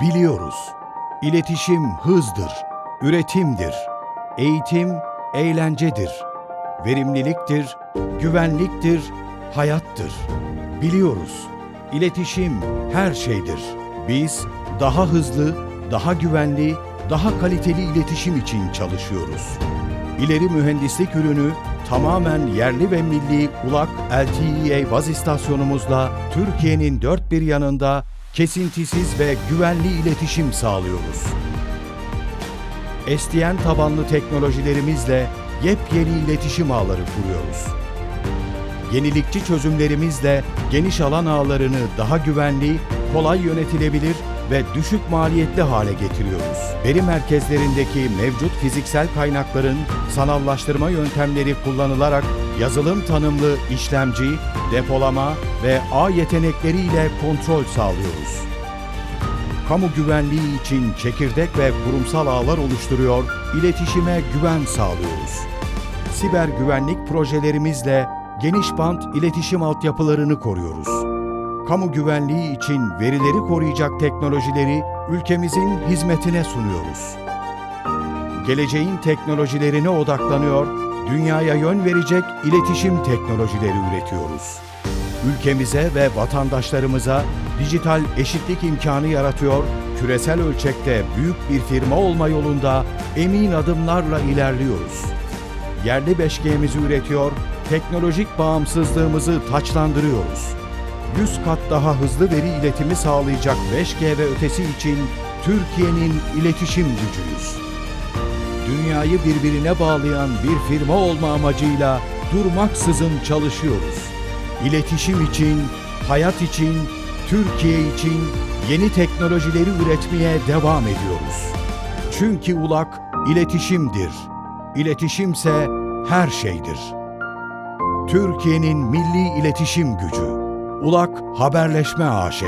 Biliyoruz. İletişim hızdır, üretimdir. Eğitim eğlencedir. Verimliliktir, güvenliktir, hayattır. Biliyoruz. İletişim her şeydir. Biz daha hızlı, daha güvenli, daha kaliteli iletişim için çalışıyoruz. İleri mühendislik ürünü tamamen yerli ve milli ULAK LTE baz istasyonumuzla Türkiye'nin dört bir yanında kesintisiz ve güvenli iletişim sağlıyoruz. SDN tabanlı teknolojilerimizle yepyeni iletişim ağları kuruyoruz. Yenilikçi çözümlerimizle geniş alan ağlarını daha güvenli, kolay yönetilebilir ve düşük maliyetli hale getiriyoruz. Veri merkezlerindeki mevcut fiziksel kaynakların sanallaştırma yöntemleri kullanılarak yazılım tanımlı işlemci, depolama ve ağ yetenekleriyle kontrol sağlıyoruz. Kamu güvenliği için çekirdek ve kurumsal ağlar oluşturuyor, iletişime güven sağlıyoruz. Siber güvenlik projelerimizle geniş bant iletişim altyapılarını koruyoruz. Kamu güvenliği için verileri koruyacak teknolojileri ülkemizin hizmetine sunuyoruz. Geleceğin teknolojilerine odaklanıyor, dünyaya yön verecek iletişim teknolojileri üretiyoruz. Ülkemize ve vatandaşlarımıza dijital eşitlik imkanı yaratıyor, küresel ölçekte büyük bir firma olma yolunda emin adımlarla ilerliyoruz. Yerli 5G'mizi üretiyor, teknolojik bağımsızlığımızı taçlandırıyoruz. 100 kat daha hızlı veri iletimi sağlayacak 5G ve ötesi için Türkiye'nin iletişim gücüyüz. Dünyayı birbirine bağlayan bir firma olma amacıyla durmaksızın çalışıyoruz. İletişim için, hayat için, Türkiye için yeni teknolojileri üretmeye devam ediyoruz. Çünkü ULAK iletişimdir. İletişimse her şeydir. Türkiye'nin milli iletişim gücü. ULAK Haberleşme AŞ